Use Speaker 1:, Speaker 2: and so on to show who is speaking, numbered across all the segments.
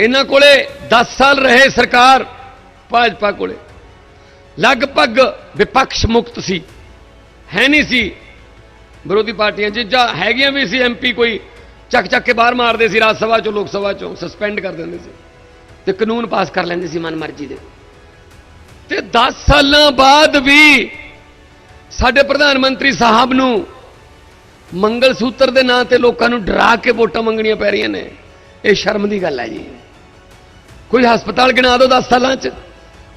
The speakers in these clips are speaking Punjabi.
Speaker 1: ਇਹਨਾਂ ਕੋਲੇ 10 ਸਾਲ ਰਹੇ ਸਰਕਾਰ, ਭਾਜਪਾ ਕੋਲੇ। ਲਗਭਗ ਵਿਪਕਸ਼ ਮੁਕਤ ਸੀ। ਹੈ ਨਹੀਂ ਸੀ। ਵਿਰੋਧੀ ਪਾਰਟੀਆਂ 'ਚ ਜਾਂ ਹੈਗੀਆਂ ਵੀ ਸੀ ਐਮਪੀ ਕੋਈ, ਚੱਕ ਚੱਕ ਕੇ ਬਾਹਰ ਮਾਰਦੇ ਸੀ ਰਾਜ ਸਭਾ ਚੋਂ, ਲੋਕ ਸਭਾ ਚੋਂ ਸਸਪੈਂਡ ਕਰ ਦਿੰਦੇ ਸੀ। ਤੇ ਕਾਨੂੰਨ ਪਾਸ ਕਰ ਲੈਂਦੇ ਸੀ ਮਨਮਰਜ਼ੀ ਦੇ। ਤੇ 10 ਸਾਲਾਂ ਬਾਅਦ ਵੀ ਸਾਡੇ ਪ੍ਰਧਾਨ ਮੰਤਰੀ ਸਾਹਿਬ ਨੂੰ ਮੰਗਲ ਸੂਤਰ ਦੇ ਨਾਂ ਤੇ ਲੋਕਾਂ ਨੂੰ ਡਰਾ ਕੇ ਵੋਟਾਂ ਮੰਗਣੀਆਂ ਪੈ ਰਹੀਆਂ ਨੇ। ਇਹ ਸ਼ਰਮ ਦੀ ਗੱਲ ਹੈ ਜੀ। ਕੋਈ ਹਸਪਤਾਲ ਗਿਣਾ ਦਿਓ 10 ਸਾਲਾਂ 'ਚ,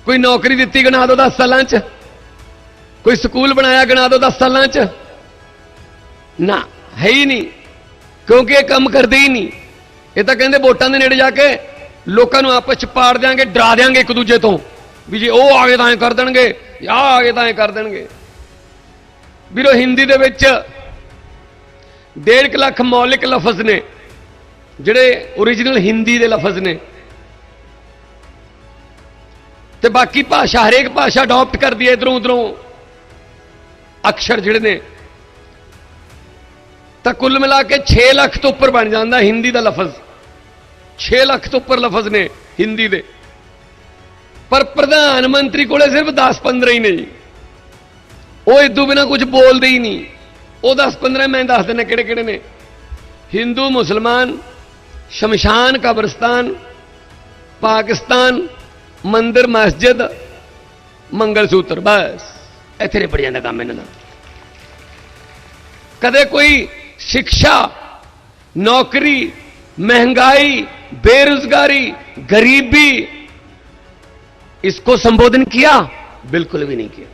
Speaker 1: ਕੋਈ ਨੌਕਰੀ ਦਿੱਤੀ ਗਿਣਾ ਦਿਓ 10 ਸਾਲਾਂ 'ਚ, ਕੋਈ ਸਕੂਲ ਬਣਾਇਆ ਗਿਣਾ ਦਿਓ 10 ਸਾਲਾਂ 'ਚ। ਨਾ, ਹੈ ਹੀ ਨਹੀਂ, ਕਿਉਂਕਿ ਇਹ ਕੰਮ ਕਰਦੇ ਹੀ ਨਹੀਂ। ਇਹ ਤਾਂ ਕਹਿੰਦੇ ਵੋਟਾਂ ਦੇ ਨੇੜੇ ਜਾ ਕੇ ਲੋਕਾਂ ਨੂੰ ਆਪਸ 'ਚ ਪਾੜ ਦਿਆਂਗੇ, ਡਰਾ ਦਿਆਂਗੇ ਇੱਕ ਦੂਜੇ ਤੋਂ, ਵੀ ਜੇ ਉਹ ਆਗੇ ਤਾਂ ਐ ਕਰ ਦੇਣਗੇ, ਜਾਂ ਆਹ ਆਗੇ ਤਾਂ ਐ ਕਰ ਦੇਣਗੇ। ਵੀਰੋ, ਹਿੰਦੀ ਦੇ ਵਿੱਚ ਡੇਢ ਕੁ ਲੱਖ ਮੌਲਿਕ ਲਫ਼ਜ਼ ਨੇ। ਜਿਹੜੇ origignal ਹਿੰਦੀ ਦੇ ਲਫ਼ਜ਼ ਨੇ। ਤੇ ਬਾਕੀ ਭਾਸ਼ਾ ਹਰੇਕ ਭਾਸ਼ਾ ਅਡਾਪਟ ਕਰਦੀ ਹੈ ਇਧਰੋਂ ਉਧਰੋਂ। ਅਕਸ਼ਰ ਜਿਹੜੇ ਨੇ। ਤਾਂ ਕੁੱਲ ਮਿਲਾ ਕੇ 6 ਲੱਖ ਤੋਂ ਉੱਪਰ ਬਣ ਜਾਂਦਾ ਹਿੰਦੀ ਦਾ ਲਫ਼ਜ਼। 6 ਲੱਖ ਤੋਂ ਉੱਪਰ ਲਫ਼ਜ਼ ਨੇ ਹਿੰਦੀ ਦੇ। ਪਰ ਪ੍ਰਧਾਨ ਮੰਤਰੀ ਕੋਲੇ ਸਿਰਫ 10-15 ਹੀ ਨੇ ਜੀ। ਉਹ ਇਦੋਂ ਬਿਨਾ ਕੁਝ ਬੋਲਦੇ ਹੀ ਨਹੀਂ। ਉਹ 10-15 ਮੈਂ ਦੱਸ ਦਿੰਦਾ ਕਿਹੜੇ ਕਿਹੜੇ ਨੇ। ਹਿੰਦੂ ਮੁਸਲਮਾਨ ਸ਼ਮਸ਼ਾਨ ਕਬਰਸਤਾਨ ਪਾਕਿਸਤਾਨ ਮੰਦਿਰ ਮਸਜਿਦ ਮੰਗਲ ਸੂਤਰ ਬਸ ਇੱਥੇ ਰਿਪੜ ਜਾਂਦਾ ਕੰਮ ਇਹਨਾਂ ਦਾ ਕਦੇ ਕੋਈ ਸਿੱਖਿਆ ਨੌਕਰੀ महंगाई बेरोजगारी गरीबी इसको संबोधन किया बिल्कुल भी नहीं किया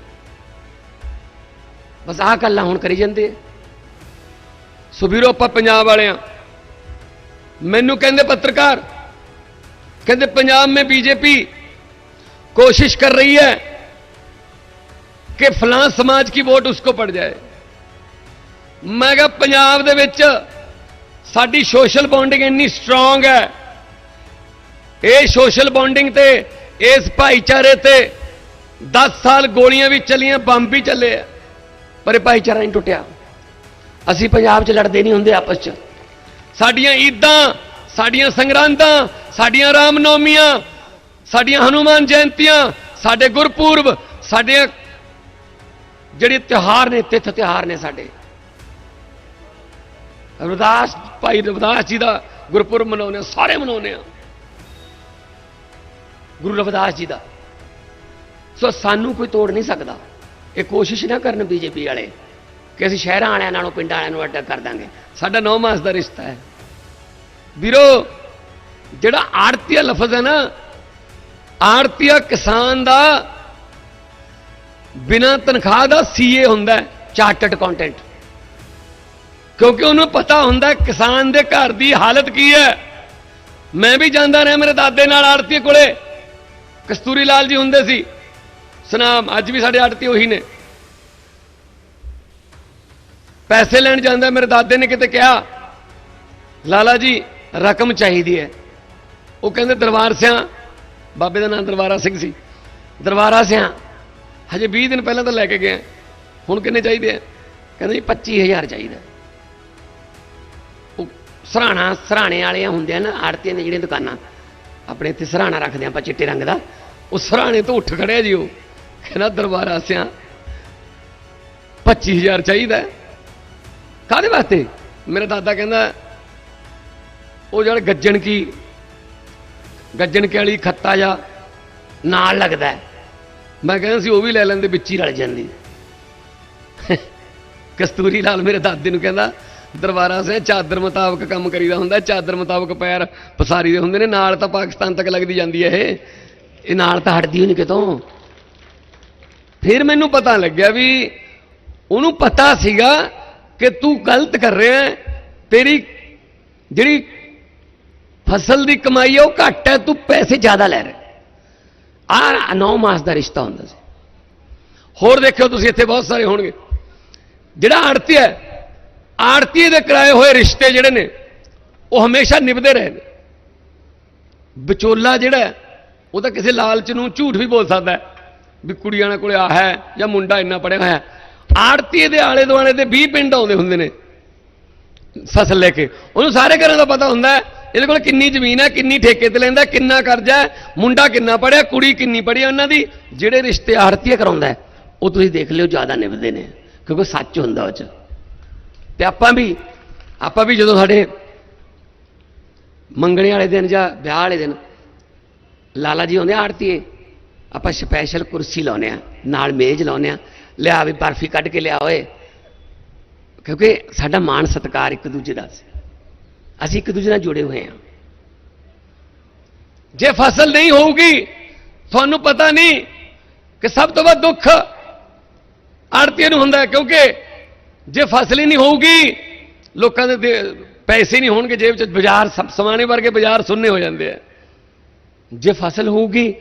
Speaker 1: ਬਸ ਆਹ ਗੱਲਾਂ ਹੁਣ ਕਰੀ ਜਾਂਦੇ ਆ ਸੋ ਵੀਰੋ ਆਪਾਂ ਪੰਜਾਬ ਵਾਲੇ ਆ ਮੈਨੂੰ ਕਹਿੰਦੇ ਪੱਤਰਕਾਰ ਕਹਿੰਦੇ ਪੰਜਾਬ में बीजेपी कोशिश कर रही है ਕਿ ਫਲਾਂ ਸਮਾਜ ਕੀ ਵੋਟ ਉਸਕੋ ਪੜ ਜਾਏ ਮੈਂ ਕਿਹਾ ਪੰਜਾਬ ਦੇ ਵਿੱਚ ਸਾਡੀ ਸੋਸ਼ਲ ਬੌਂਡਿੰਗ ਇੰਨੀ ਸਟਰੋਂਗ ਹੈ ਇਹ ਸੋਸ਼ਲ ਬੌਂਡਿੰਗ ਤੇ ਇਸ ਭਾਈਚਾਰੇ ਤੇ 10 ਸਾਲ ਗੋਲੀਆਂ ਵੀ ਚੱਲੀਆਂ ਬੰਬ ਵੀ ਚੱਲੇ ਆ ਪਰ ਇਹ ਭਾਈਚਾਰਾ ਨਹੀਂ ਟੁੱਟਿਆ ਅਸੀਂ ਪੰਜਾਬ 'ਚ ਲੜਦੇ ਨਹੀਂ ਹੁੰਦੇ ਆਪਸ 'ਚ ਸਾਡੀਆਂ ਈਦਾਂ, ਸਾਡੀਆਂ ਸੰਗਰਾਂਦਾਂ, ਸਾਡੀਆਂ ਰਾਮਨੌਮੀਆਂ, ਸਾਡੀਆਂ ਹਨੂਮਾਨ ਜਯੰਤੀਆਂ, ਸਾਡੇ ਗੁਰਪੁਰਬ, ਸਾਡੇ ਜਿਹੜੇ ਤਿਉਹਾਰ ਨੇ, ਤਿੱਥ ਤਿਉਹਾਰ ਨੇ ਸਾਡੇ। ਰਵਿਦਾਸ ਭਾਈ ਰਵਿਦਾਸ ਜੀ ਦਾ ਗੁਰਪੁਰਬ ਮਨਾਉਂਦੇ ਆ ਸਾਰੇ ਮਨਾਉਂਦੇ ਆ ਗੁਰੂ ਰਵਿਦਾਸ ਜੀ ਦਾ। ਸੋ ਸਾਨੂੰ ਕੋਈ ਤੋੜ ਨਹੀਂ ਸਕਦਾ। ਇਹ ਕੋਸ਼ਿਸ਼ ਨਾ ਕਰਨ ਬੀਜੇਪੀ ਵਾਲੇ। ਕਿ ਅਸੀਂ ਸ਼ਹਿਰਾਂ ਵਾਲਿਆਂ ਨਾਲੋਂ, ਪਿੰਡਾਂ ਵਾਲਿਆਂ ਨੂੰ ਅੱਡ ਕਰ ਦਾਂਗੇ। ਸਾਡਾ 9 ਮਾਸ ਦਾ ਰਿਸ਼ਤਾ ਹੈ। ਵੀਰੋ, ਜਿਹੜਾ ਆੜਤੀਆ ਲਫ਼ਜ਼ ਹੈ ਨਾ ਆੜਤੀਆ ਕਿਸਾਨ ਦਾ ਬਿਨਾਂ ਤਨਖਾਹ ਦਾ ਸੀਏ ਹੁੰਦਾ ਚਾਰਟਰਡ ਅਕਾਊਂਟੈਂਟ। ਕਿਉਂਕਿ ਉਹਨੂੰ ਪਤਾ ਹੁੰਦਾ ਕਿਸਾਨ ਦੇ ਘਰ ਦੀ ਹਾਲਤ ਕੀ ਹੈ। ਮੈਂ ਵੀ ਜਾਂਦਾ ਰਿਹਾ ਮੇਰੇ ਦਾਦੇ ਨਾਲ ਆੜਤੀ ਕੋਲੇ। ਕਸਤੂਰੀ ਲਾਲ ਜੀ ਹੁੰਦੇ ਸੀ। ਸਨਾਮ, ਅੱਜ ਵੀ ਸਾਡੇ ਆੜਤੀ ਉਹੀ ਨੇ। ਪੈਸੇ ਲੈਣ ਜਾਂਦਾ, ਮੇਰੇ ਦਾਦੇ ਨੇ ਕਿਤੇ ਕਿਹਾ, ਲਾਲਾ ਜੀ, ਰਕਮ ਚਾਹੀਦੀ ਹੈ। ਉਹ ਕਹਿੰਦੇ, ਦਰਬਾਰ ਸਿਆਂ, ਬਾਬੇ ਦਾ ਨਾਮ ਦਰਬਾਰਾ ਸਿੰਘ ਸੀ। ਦਰਬਾਰਾ ਸਿਆਂ, ਹਜੇ 20 ਦਿਨ ਪਹਿਲਾਂ ਤਾਂ ਲੈ ਕੇ ਗਏ। ਹੁਣ ਕਿੰਨੇ ਚਾਹੀਦੇ ਆ? ਕਹਿੰਦੇ ਜੀ 25000 ਚਾਹੀਦਾ। ਉਹ ਸਰਾਣਾ, ਸਰਾਣੇ ਵਾਲੇ ਹੁੰਦੇ ਆ ਨਾ, ਆੜਤੀਆਂ ਨੇ ਜਿਹੜੀਆਂ ਦੁਕਾਨਾਂ, ਆਪਣੇ ਇੱਥੇ ਸਰਾਣਾ ਰੱਖਦੇ ਆਪਾਂ ਚਿੱਟੇ ਰੰਗ ਦਾ। ਉਹ ਸਰਾਣੇ ਤੋਂ ਉੱਠ ਖੜਿਆ ਜੀ ਉਹ। ਕਹਿੰਦਾ, ਦਰਬਾਰ ਆਸਿਆਂ 25000 ਚਾਹੀਦਾ। ਕਾਦੇ ਵਾਸਤੇ? ਮੇਰਾ ਦਾਦਾ ਕਹਿੰਦਾ, ਉਹ ਜਿਹੜਾ ਗੱਜਣ ਕੀ, ਗੱਜਣ ਕੇ ਵਾਲੀ ਖੱਤਾ ਜਾਂ ਨਾਲ ਲੱਗਦਾ ਮੈਂ ਕਹਿੰਦਾ ਸੀ, ਉਹ ਵੀ ਲੈ ਲੈਂਦੇ, ਵਿੱਚ ਹੀ ਰਲ ਜਾਂਦੀ ਕਸਤੂਰੀ ਲਾਲ ਮੇਰੇ ਦਾਦੇ ਨੂੰ ਕਹਿੰਦਾ, ਦਰਬਾਰਾ ਸੇ ਚਾਦਰ ਮੁਤਾਬਕ ਕੰਮ ਕਰੀਦਾ ਹੁੰਦਾ ਚਾਦਰ ਮੁਤਾਬਕ ਪੈਰ ਪਸਾਰੀ ਦੇ ਹੁੰਦੇ ਨੇ, ਨਾਲ ਤਾਂ ਪਾਕਿਸਤਾਨ ਤੱਕ ਲੱਗਦੀ ਜਾਂਦੀ ਹੈ ਇਹ। ਇਹ ਨਾਲ ਤਾਂ ਹਟਦੀ ਹੋਈ ਨਹੀਂ ਕਿਤੋਂ। ਫਿਰ ਮੈਨੂੰ ਪਤਾ ਲੱਗਿਆ ਵੀ ਉਹਨੂੰ ਪਤਾ ਸੀਗਾ ਕਿ ਤੂੰ ਗਲਤ ਕਰ ਰਿਹਾ ਹੈ, ਤੇਰੀ ਜਿਹੜੀ ਫਸਲ ਦੀ ਕਮਾਈ ਹੈ, ਉਹ ਘੱਟ ਹੈ, ਤੂੰ ਪੈਸੇ ਜ਼ਿਆਦਾ ਲੈ ਰਿਹਾ ਆ 9 ਮਾਸ ਦਾ ਰਿਸ਼ਤਾ ਹੁੰਦਾ ਸੀ। ਹੋਰ ਦੇਖਿਓ ਤੁਸੀਂ, ਇੱਥੇ ਬਹੁਤ ਸਾਰੇ ਹੋਣਗੇ। ਜਿਹੜਾ ਆੜਤੀ ਹੈ ਆੜਤੀ ਦੇ ਕਰਾਏ ਹੋਏ ਰਿਸ਼ਤੇ ਜਿਹੜੇ ਨੇ, ਉਹ ਹਮੇਸ਼ਾ ਨਿਭਦੇ ਰਹੇ ਨੇ। ਵਿਚੋਲਾ ਜਿਹੜਾ ਉਹ ਤਾਂ ਕਿਸੇ ਲਾਲਚ ਨੂੰ ਝੂਠ ਵੀ ਬੋਲ ਸਕਦਾ ਵੀ ਕੁੜੀਆਂ ਕੋਲੇ ਆ ਹੈ ਜਾਂ ਮੁੰਡਾ ਇੰਨਾ ਪੜਿਆ ਹੋਇਆ ਆੜਤੀ ਦੇ ਆਲੇ ਦੁਆਲੇ ਦੇ 20 ਪਿੰਡ ਆਉਂਦੇ ਹੁੰਦੇ ਨੇ। ਫਸਲ ਲੈ ਕੇ। ਉਹਨੂੰ ਸਾਰੇ ਘਰਾਂ ਦਾ ਪਤਾ ਹੁੰਦਾ ਇਹਦੇ ਕੋਲ ਕਿੰਨੀ ਜ਼ਮੀਨ ਹੈ, ਕਿੰਨੀ ਠੇਕੇ ਤੇ ਲੈਂਦਾ ਕਿੰਨਾ ਕਰਜ਼ਾ ਹੈ, ਮੁੰਡਾ ਕਿੰਨਾ ਪੜਿਆ ਕੁੜੀ ਕਿੰਨੀ ਪੜ੍ਹੀ ਹੈ ਉਹਨਾਂ ਦੀ। ਜਿਹੜੇ ਰਿਸ਼ਤੇ ਆੜਤੀਏ ਕਰਾਉਂਦਾ ਉਹ ਤੁਸੀਂ ਦੇਖ ਲਿਓ, ਜ਼ਿਆਦਾ ਨਿਭਦੇ ਨੇ, ਕਿਉਂਕਿ ਸੱਚ ਹੁੰਦਾ ਉਹ ਚ। ਤੇ ਆਪਾਂ ਵੀ ਆਪਾਂ ਵੀ ਜਦੋਂ ਸਾਡੇ ਮੰਗਣੇ ਵਾਲੇ ਦਿਨ ਜਾਂ ਵਿਆਹ ਵਾਲੇ ਦਿਨ ਲਾਲਾ ਜੀ ਆਉਂਦੇ ਆੜਤੀਏ, ਆਪਾਂ ਸਪੈਸ਼ਲ ਕੁਰਸੀ ਲਾਉਨੇ ਆ, ਨਾਲ ਮੇਜ਼ ਲਾਉਨੇ ਆ ਲਿਆ ਵੀ ਬਰਫੀ ਕੱਢ ਕੇ ਲਿਆ ਓਏ। ਕਿਉਂਕਿ ਸਾਡਾ ਮਾਣ ਸਤਿਕਾਰ ਇੱਕ ਦੂਜੇ ਦਾ ਸੀ। ਅਸੀਂ ਇੱਕ ਦੂਜੇ ਨਾਲ ਜੁੜੇ ਹੋਏ ਹਾਂ। ਜੇ ਫਸਲ ਨਹੀਂ ਹੋਊਗੀ, ਤੁਹਾਨੂੰ ਪਤਾ ਨਹੀਂ ਕਿ ਸਭ ਤੋਂ ਵੱਧ ਦੁੱਖ ਆੜਤੀਏ ਨੂੰ ਹੁੰਦਾ ਕਿਉਂਕਿ ਜੇ ਫਸਲ ਹੀ ਨਹੀਂ ਹੋਊਗੀ, ਲੋਕਾਂ ਦੇ ਦੇ ਪੈਸੇ ਨਹੀਂ ਹੋਣਗੇ ਜੇਬ 'ਚ। ਬਾਜ਼ਾਰ ਸਭ ਸਮਾਨੇ ਵਰਗੇ ਬਾਜ਼ਾਰ ਸੁੰਨੇ ਹੋ ਜਾਂਦੇ ਆ। ਜੇ ਫਸਲ ਹੋਊਗੀ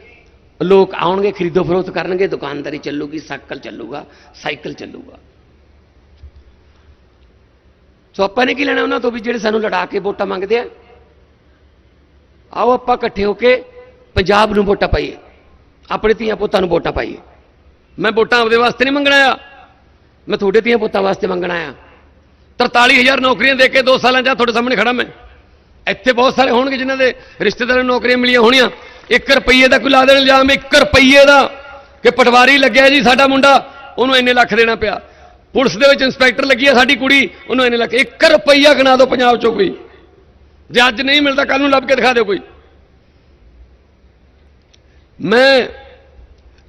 Speaker 1: ਲੋਕ ਆਉਣਗੇ, ਖਰੀਦੋ ਫਰੋਖਤ ਕਰਨਗੇ, ਦੁਕਾਨਦਾਰੀ ਚੱਲੂਗੀ, ਸਾਈਕਲ ਚੱਲੂਗਾ ਸਾਈਕਲ ਚੱਲੂਗਾ। ਸੋ ਆਪਾਂ ਨੇ ਕੀ ਲੈਣਾ ਉਹਨਾਂ ਤੋਂ ਵੀ ਜਿਹੜੇ ਸਾਨੂੰ ਲੜਾ ਕੇ ਵੋਟਾਂ ਮੰਗਦੇ ਆ? ਆਓ ਆਪਾਂ ਇਕੱਠੇ ਹੋ ਕੇ ਪੰਜਾਬ ਨੂੰ ਵੋਟਾਂ ਪਾਈਏ। ਆਪਣੇ ਧੀਆਂ ਪੁੱਤਾਂ ਨੂੰ ਵੋਟਾਂ ਪਾਈਏ। ਮੈਂ ਵੋਟਾਂ ਆਪਦੇ ਵਾਸਤੇ ਨਹੀਂ ਮੰਗਣਾ ਆ ਮੈਂ ਤੁਹਾਡੇ ਧੀਆਂ ਪੁੱਤਾਂ ਵਾਸਤੇ ਮੰਗਣਾ ਆ 43000 ਨੌਕਰੀਆਂ ਦੇ ਕੇ 2 ਸਾਲਾਂ 'ਚ ਤੁਹਾਡੇ ਸਾਹਮਣੇ ਖੜਾ ਮੈਂ। ਇੱਥੇ ਬਹੁਤ ਸਾਰੇ ਹੋਣਗੇ ਜਿਨ੍ਹਾਂ ਦੇ ਰਿਸ਼ਤੇਦਾਰਾਂ ਨੂੰ ਨੌਕਰੀਆਂ ਮਿਲੀਆਂ ਹੋਣੀਆਂ। 1 ਰੁਪਈਏ ਦਾ ਕੋਈ ਲਾ ਦੇਣ ਇਲਜ਼ਾਮ 1 ਰੁਪਈਏ ਦਾ। ਕਿ ਪਟਵਾਰੀ ਲੱਗਿਆ ਜੀ ਸਾਡਾ ਮੁੰਡਾ, ਉਹਨੂੰ ਇੰਨੇ ਲੱਖ ਦੇਣਾ ਪਿਆ। ਪੁਲਿਸ ਦੇ ਵਿੱਚ ਇੰਸਪੈਕਟਰ ਲੱਗੀ ਆ ਸਾਡੀ ਕੁੜੀ, ਉਹਨੂੰ ਇੰਨੇ ਲੱਖ। 1 ਰੁਪਈਆ ਗਣਾ ਦਿਓ ਪੰਜਾਬ ਚੋਂ ਕੋਈ। ਜੇ ਅੱਜ ਨਹੀਂ ਮਿਲਦਾ ਕੱਲ ਨੂੰ ਲੱਭ ਕੇ ਦਿਖਾ ਦਿਓ ਕੋਈ। ਮੈਂ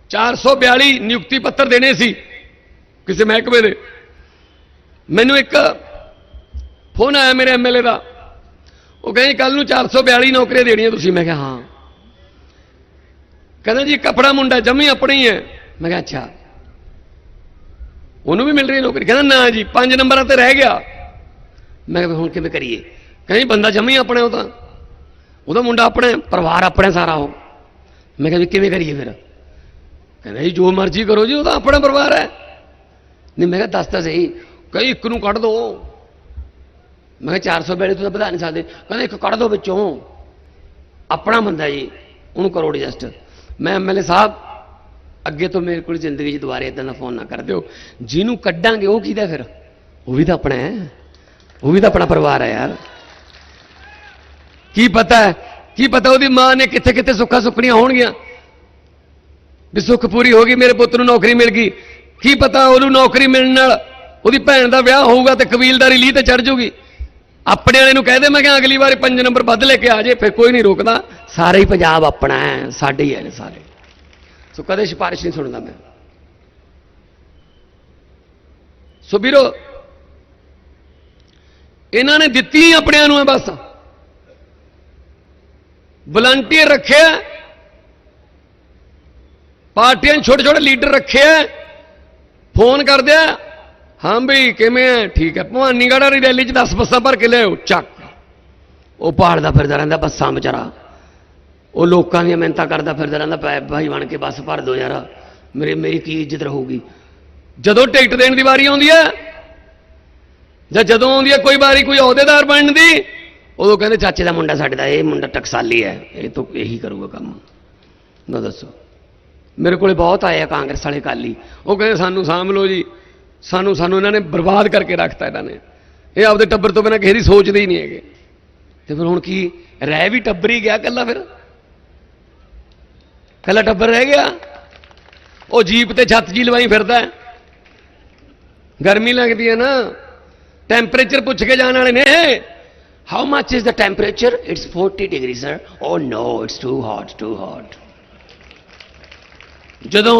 Speaker 1: 442 ਨਿਯੁਕਤੀ ਪੱਤਰ ਦੇਣੇ ਸੀ ਕਿਸੇ ਮਹਿਕਮੇ ਦੇ। ਮੈਨੂੰ ਇੱਕ ਫੋਨ ਆਇਆ ਮੇਰੇ ਐਮਐਲਏ ਦਾ। ਉਹ ਕਹਿੰਦੇ ਕੱਲ ਨੂੰ 442 ਨੌਕਰੀਆਂ ਦੇਣੀਆਂ ਤੁਸੀਂ। ਮੈਂ ਕਿਹਾ, ਹਾਂ। ਕਹਿੰਦਾ ਜੀ ਕਪੜਾ ਮੁੰਡਾ, ਜੰਮੀ ਆਪਣੀ ਹੀ। ਹੈ ਮੈਂ ਕਿਹਾ, ਅੱਛਾ। ਉਹਨੂੰ ਵੀ ਮਿਲ ਰਹੀ ਨੌਕਰੀ। ਕਹਿੰਦਾ, ਨਾ ਜੀ, ਪੰਜ ਨੰਬਰਾਂ ਤੇ ਰਹਿ ਗਿਆ। ਮੈਂ ਕਿਹਾ, ਹੁਣ ਕਿਵੇਂ ਕਰੀਏ? ਕਹਿੰਦੀ ਬੰਦਾ ਜੰਮੀ ਆਪਣਾ ਉਹ ਤਾਂ। ਉਹਦਾ ਮੁੰਡਾ ਆਪਣੇ ਪਰਿਵਾਰ ਆਪਣੇ ਸਾਰਾ ਉਹ। ਮੈਂ ਕਿਹਾ ਵੀ ਕਿਵੇਂ ਕਰੀਏ ਫਿਰ? ਕਹਿੰਦਾ ਜੀ, ਜੋ ਮਰਜ਼ੀ ਕਰੋ ਜੀ ਉਹਦਾ ਆਪਣਾ ਪਰਿਵਾਰ ਹੈ। ਨਹੀਂ, ਮੈਂ ਕਿਹਾ, ਦੱਸ ਤਾਂ ਸਹੀ। ਕਹੀ ਇੱਕ ਨੂੰ ਕੱਢ ਦੋ। ਮੈਂ ਕਿਹਾ 400 ਬੇੜੇ ਤੁਸੀਂ ਵਧਾ ਨਹੀਂ ਸਕਦੇ। ਕਹਿੰਦਾ, ਇੱਕ ਕੱਢ ਦੋ ਵਿੱਚੋਂ। ਆਪਣਾ ਬੰਦਾ ਜੀ, ਉਹਨੂੰ ਕਰੋ ਐਡਜਸਟ ਮੈਂ ਐਮਐਲਏ ਸਾਹਿਬ, ਅੱਗੇ ਤੋਂ ਮੇਰੇ ਕੋਲ ਜ਼ਿੰਦਗੀ 'ਚ ਦੁਬਾਰੇ ਇਦਾਂ ਦਾ ਫੋਨ ਨਾ ਕਰ ਦਿਓ। ਜਿਹਨੂੰ ਕੱਢਾਂਗੇ, ਉਹ ਕਿਹਦਾ ਫਿਰ? ਉਹ ਵੀ ਤਾਂ ਆਪਣਾ ਹੈ। ਉਹ ਵੀ ਤਾਂ ਆਪਣਾ ਪਰਿਵਾਰ ਹੈ ਯਾਰ। ਕੀ ਪਤਾ ਕੀ ਪਤਾ ਉਹਦੀ ਮਾਂ ਨੇ ਕਿੱਥੇ ਕਿੱਥੇ ਸੁੱਖਾਂ ਸੁੱਖਣੀਆਂ ਹੋਣਗੀਆਂ? ਵੀ ਸੁੱਖ ਪੂਰੀ ਹੋ ਗਈ, ਮੇਰੇ ਪੁੱਤ ਨੂੰ ਨੌਕਰੀ ਮਿਲ ਗਈ। ਕੀ ਪਤਾ ਉਹਨੂੰ ਨੌਕਰੀ ਮਿਲਣ ਨਾਲ ਉਹਦੀ ਭੈਣ ਦਾ ਵਿਆਹ ਹੋਊਗਾ ਤੇ ਕਬੀਲਦਾਰੀ ਲੀਹ ਤੇ ਚੜ ਜੂਗੀ। ਆਪਣੇ ਵਾਲੇ ਨੂੰ ਕਹਿ ਦੇ ਮੈਂ ਕਿਹਾ ਅਗਲੀ ਵਾਰੀ ਪੰਜ ਨੰਬਰ ਵੱਧ ਲੈ ਕੇ ਆ ਜੇ, ਫਿਰ ਕੋਈ ਨਹੀਂ ਰੋਕਦਾ। ਸਾਰੇ ਹੀ ਪੰਜਾਬ ਆਪਣਾ ਹੈ, ਸਾਡੇ ਹੀ ਹੈ ਸਾਰੇ। ਸੋ ਕਦੇ ਸਿਫਾਰਿਸ਼ ਨਹੀਂ ਸੁਣਦਾ ਮੈਂ। ਸੋ ਵੀਰੋ, ਇਹਨਾਂ ਨੇ ਦਿੱਤੀ ਹੀ ਆਪਣਿਆਂ ਨੂੰ ਹੈ ਬਸ। ਵਲੰਟੀਅਰ ਰੱਖਿਆ ਪਾਰਟੀਆਂ 'ਚ ਛੋਟੇ ਛੋਟੇ ਲੀਡਰ ਰੱਖਿਆ ਫੋਨ ਕਰਦੇ ਆ, ਹਾਂ ਬਈ, ਕਿਵੇਂ ਆ ਠੀਕ ਹੈ। ਭਵਾਨੀਗੜ੍ਹ ਵਾਲੀ ਰੈਲੀ 'ਚ 10 ਬੱਸਾਂ ਭਰ ਕੇ ਲਿਆਓ ਚੱਕ। ਉਹ ਪਹਾੜ ਦਾ ਫਿਰਦਾ ਰਹਿੰਦਾ ਬੱਸਾਂ ਵਿਚਾਰਾ। ਉਹ ਲੋਕਾਂ ਦੀਆਂ ਮਿਹਨਤਾਂ ਕਰਦਾ ਫਿਰਦਾ ਰਹਿੰਦਾ, ਪੈ ਭਾਈ ਬਣ ਕੇ ਬਸ ਭਰ ਦੋ ਯਾਰ, ਮੇਰੇ ਮੇਰੀ ਕੀ ਇੱਜ਼ਤ ਰਹੂਗੀ। ਜਦੋਂ ਟਿਕਟ ਦੇਣ ਦੀ ਵਾਰੀ ਆਉਂਦੀ ਹੈ, ਜਾਂ ਜਦੋਂ ਆਉਂਦੀ ਹੈ ਕੋਈ ਵਾਰੀ ਕੋਈ ਅਹੁਦੇਦਾਰ ਬਣਨ ਦੀ, ਉਦੋਂ ਕਹਿੰਦੇ, ਚਾਚੇ ਦਾ ਮੁੰਡਾ ਸਾਡੇ ਦਾ, ਇਹ ਮੁੰਡਾ ਟਕਸਾਲੀ ਹੈ, ਇਹ ਤੋਂ ਇਹੀ ਕਰੂਗਾ ਕੰਮ। ਨਾ ਦੱਸੋ। ਮੇਰੇ ਕੋਲੇ ਬਹੁਤ ਆਏ ਆ ਕਾਂਗਰਸ ਵਾਲੇ ਕਾਲੀ ਉਹ ਕਹਿੰਦੇ, ਸਾਨੂੰ ਸਾਂਭ ਲਓ ਜੀ। ਸਾਨੂੰ ਸਾਨੂੰ ਇਹਨਾਂ ਨੇ ਬਰਬਾਦ ਕਰਕੇ ਰੱਖਤਾ ਇਹਨਾਂ ਨੇ। ਇਹ ਆਪਦੇ ਟੱਬਰ ਤੋਂ ਬਿਨਾਂ ਕਿਸੇ ਦੀ ਸੋਚਦੇ ਹੀ ਨਹੀਂ ਹੈਗੇ। ਤੇ ਫਿਰ ਹੁਣ ਕੀ, ਰਹਿ ਵੀ ਟੱਬਰ ਹੀ ਗਿਆ ਕੱਲਾ ਫਿਰ। ਕੱਲਾ ਟੱਬਰ ਰਹਿ ਗਿਆ। ਉਹ ਜੀਪ ਤੇ ਛੱਤ ਜੀ ਲਵਾਈ ਫਿਰਦਾ ਗਰਮੀ ਲੱਗਦੀ ਹੈ ਨਾ। ਟੈਂਪਰੇਚਰ ਪੁੱਛ ਕੇ ਜਾਣ ਵਾਲੇ ਨੇ how much is the temperature it's 40 degree sir oh no it's too hot too hot ਜਦੋਂ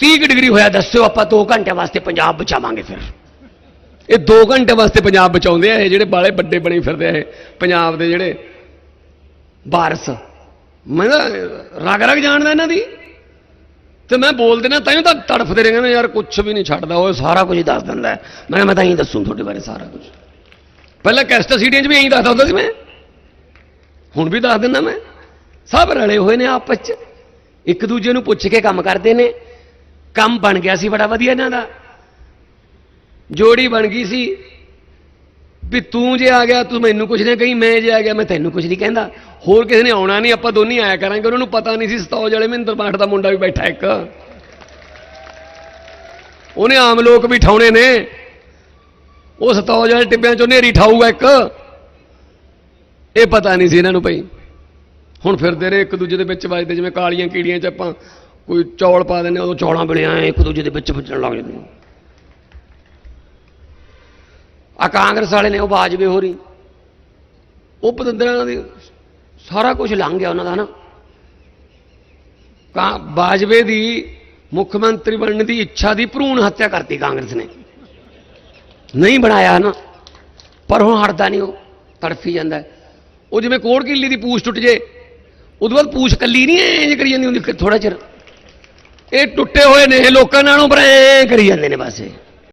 Speaker 1: 30 ਕੁ ਡਿਗਰੀ ਹੋਇਆ, ਦੱਸਿਓ ਆਪਾਂ 2 ਘੰਟੇ ਵਾਸਤੇ ਪੰਜਾਬ ਬਚਾਵਾਂਗੇ ਫਿਰ। ਇਹ 2 ਘੰਟੇ ਵਾਸਤੇ ਪੰਜਾਬ ਬਚਾਉਂਦੇ ਆ ਇਹ ਜਿਹੜੇ ਬਾਲੇ ਵੱਡੇ ਬਣੇ ਫਿਰਦੇ ਆ ਇਹ, ਪੰਜਾਬ ਦੇ ਜਿਹੜੇ ਬਾਰਸ। ਮੈਂ ਤਾਂ ਰਗ ਰਗ ਜਾਣਦਾ ਇਹਨਾਂ ਦੀ। ਤੇ ਮੈਂ ਬੋਲ ਦੇਣਾ ਤਾਂ ਤਾਂ ਤੜਫਦੇ ਰਹਿੰਦੇ ਨੇ, ਯਾਰ ਕੁਝ ਵੀ ਨਹੀਂ ਛੱਡਦਾ, ਉਹ ਸਾਰਾ ਕੁਝ ਦੱਸ ਦਿੰਦਾ ਮੈਂ ਮੈਂ ਤਾਂ ਇਹੀ ਦੱਸੂ ਤੁਹਾਡੇ ਬਾਰੇ ਸਾਰਾ ਕੁਝ। ਪਹਿਲਾਂ ਕੈਸਟ ਸੀਡੀਆਂ 'ਚ ਵੀ ਇਹੀ ਦੱਸਦਾ ਹੁੰਦਾ ਸੀ ਮੈਂ। ਹੁਣ ਵੀ ਦੱਸ ਦਿੰਦਾ ਮੈਂ। ਸਭ ਰਲੇ ਹੋਏ ਨੇ ਆਪਸ 'ਚ। ਇੱਕ ਦੂਜੇ ਨੂੰ ਪੁੱਛ ਕੇ ਕੰਮ ਕਰਦੇ ਨੇ। ਕੰਮ ਬਣ ਗਿਆ ਸੀ ਬੜਾ ਵਧੀਆ ਇਹਨਾਂ ਦਾ। ਜੋੜੀ ਬਣ ਗਈ ਸੀ। ਵੀ ਤੂੰ ਜੇ ਆ ਗਿਆ, ਤੂੰ ਮੈਨੂੰ ਕੁਝ ਨਹੀਂ ਕਹੀ, ਮੈਂ ਜੇ ਆ ਗਿਆ, ਮੈਂ ਤੈਨੂੰ ਕੁਝ ਨਹੀਂ ਕਹਿੰਦਾ। ਹੋਰ ਕਿਸੇ ਨੇ ਆਉਣਾ ਨਹੀਂ, ਆਪਾਂ ਦੋਨੇ ਆਇਆ ਕਰਾਂਗੇ, ਉਹਨਾਂ ਨੂੰ ਪਤਾ ਨਹੀਂ ਸੀ, ਸਤੌਜ ਵਾਲੇ ਮਹਿੰਦਰ ਪਾਠ ਦਾ ਮੁੰਡਾ ਵੀ ਬੈਠਾ ਇੱਕ। ਉਹਨੇ ਆਮ ਲੋਕ ਵੀ ਠਾਉਣੇ ਨੇ। ਉਹ ਸਤੌਜ ਵਾਲੇ ਟਿੱਬਿਆਂ ਚੋਂ ਨੇਰੀ ਠਾਊਗਾ ਇੱਕ। ਇਹ ਪਤਾ ਨਹੀਂ ਸੀ ਇਹਨਾਂ ਨੂੰ ਭਾਈ ਹੁਣ ਫਿਰਦੇ ਰਹੇ ਇੱਕ ਦੂਜੇ ਦੇ ਵਿੱਚ ਵੱਜਦੇ, ਜਿਵੇਂ ਕਾਲੀਆਂ ਕੀੜੀਆਂ ਚ ਆਪਾਂ ਕੋਈ ਚੌਲ ਪਾ ਦਿੰਦੇ ਉਦੋਂ ਚੌਲਾਂ ਵੇਲੇ ਇੱਕ ਦੂਜੇ ਦੇ ਵਿੱਚ ਵੱਜਣ ਲੱਗ ਜਾਂਦੇ ਆ ਕਾਂਗਰਸ ਵਾਲੇ ਨੇ ਉਹ ਬਾਜਵੇ ਹੋ ਰਹੀ ਉਹ ਪਤੰਦਰਾਂ ਦੀ ਸਾਰਾ ਕੁਝ ਲੰਘ ਗਿਆ ਉਹਨਾਂ ਦਾ ਨਾ ਕਾ, ਬਾਜਵੇ ਦੀ ਮੁੱਖ ਮੰਤਰੀ ਬਣਨ ਦੀ ਇੱਛਾ ਦੀ ਭਰੂਣ ਹੱਤਿਆ ਕਰਤੀ ਕਾਂਗਰਸ ਨੇ। ਨਹੀਂ ਬਣਾਇਆ ਨਾ ਪਰ ਹੁਣ ਹਟਦਾ ਨਹੀਂ ਉਹ, ਤੜਫੀ ਜਾਂਦਾ। ਉਹ ਜਿਵੇਂ ਕੋੜ ਕਿੱਲੀ ਦੀ ਪੂਛ ਟੁੱਟ ਜੇ ਉਦੋਂ ਬਾਅਦ ਪੂਛ ਕੱਲੀ ਨਹੀਂ ਐਂ ਕਰੀ ਜਾਂਦੀ ਹੁੰਦੀ ਥੋੜਾ ਚਿਰ। ਇਹ ਟੁੱਟੇ ਹੋਏ ਨੇ, ਇਹ ਲੋਕਾਂ ਨਾਲੋਂ ਪਰ ਐਂ ਕਰੀ ਜਾਂਦੇ ਨੇ ਬਸ ਇਹ।